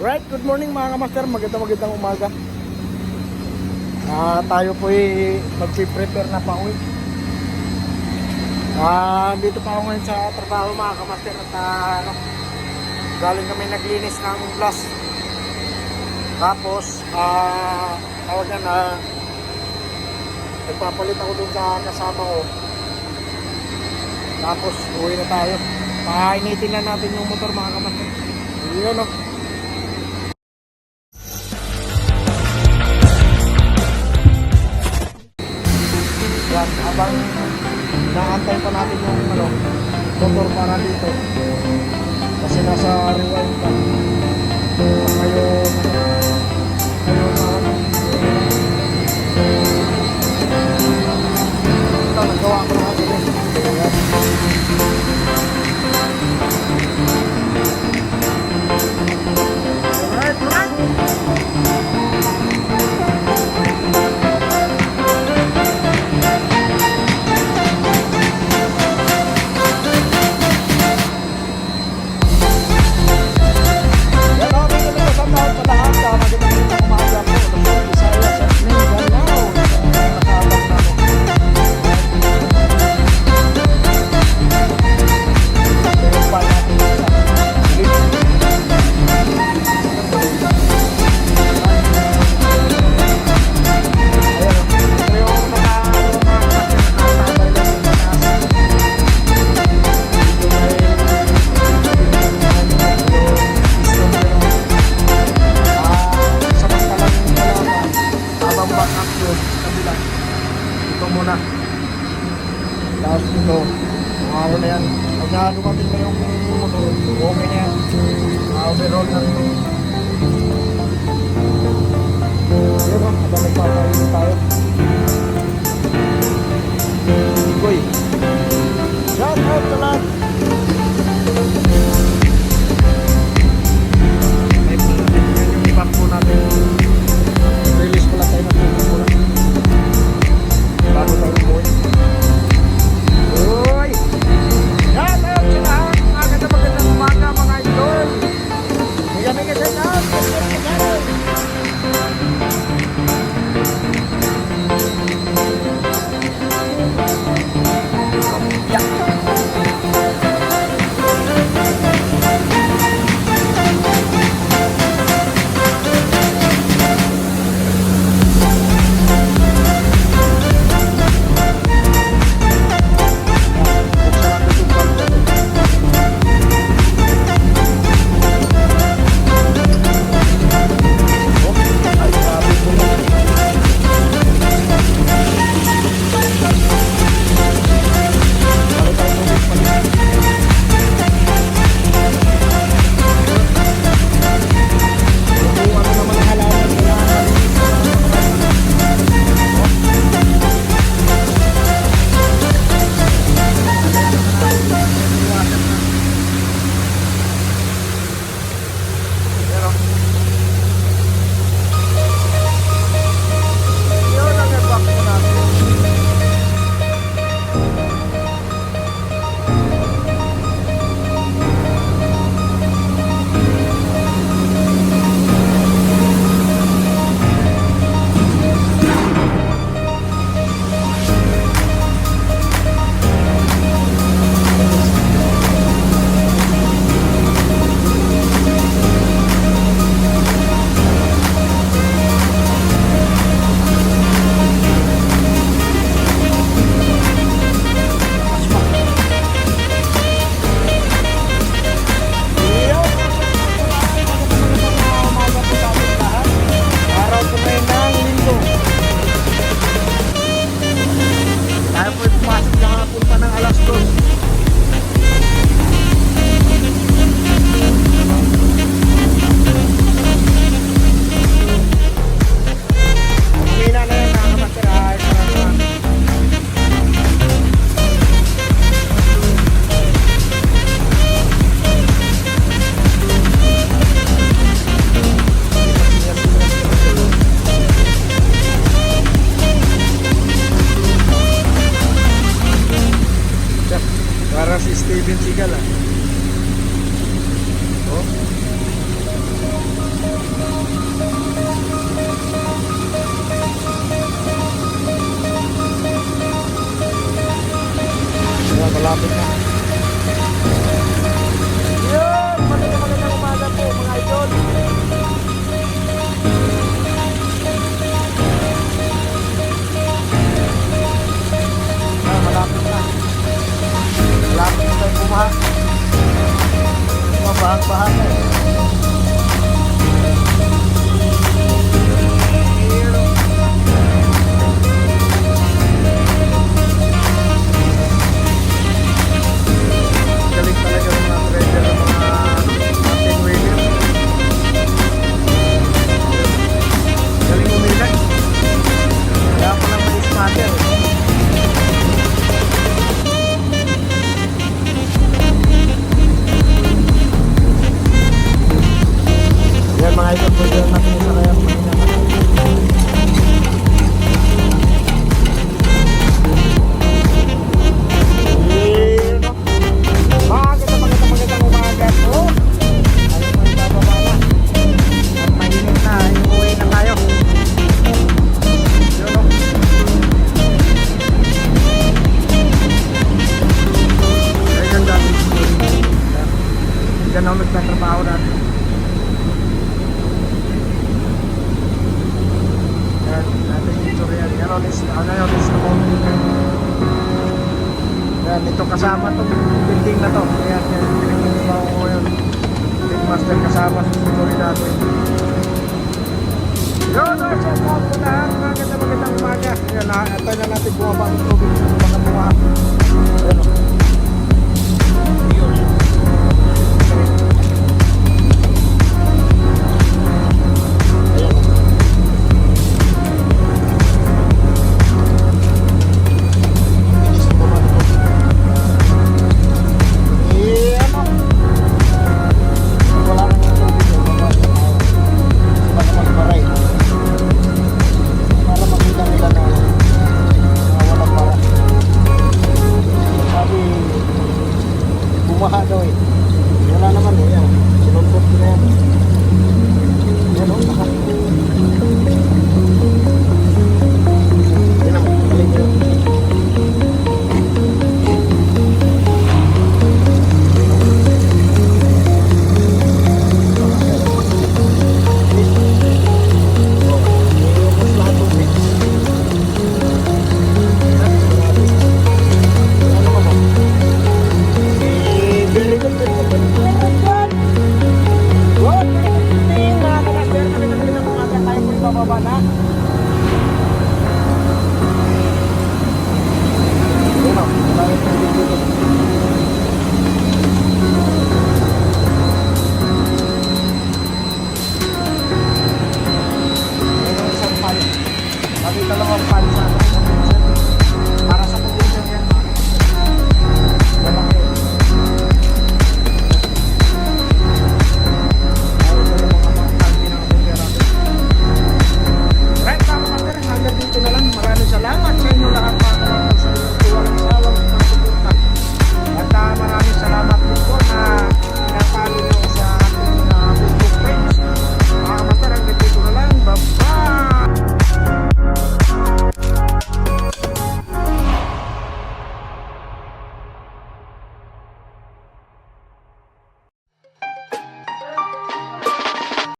Right, good morning mga kamaster. Magandang magandang umaga. Ah, tayo po ay magpi-prepare na pa uwi. Ah, dito pa ako ngayon sa trabaho mga kamaster at ano, galing kami naglinis ng glass. Tapos, ah, tawag yan na nagpapalit ako dun sa kasama ko. Tapos, uwi na tayo. Painitin na natin yung motor mga kamaster. Yun o. Yan, habang naantay pa natin yung ano, motor para dito. Kasi nasa rewind pa. Overall illegal ah. Oh. Malapit na. pahang-pahang. Nagtatrabaho dati. Yan, natin tutorial. Yan, olis, ano yun, olis na mo. Yan, ito kasama tong building na to. Ayan, yan, pinagtrabaho ko yun. Big master kasama sa tutorial natin. Yun, no, shout out po lahat. Maganda magandang umaga. Yan, na, antay na natin bumaba ang tubig sa.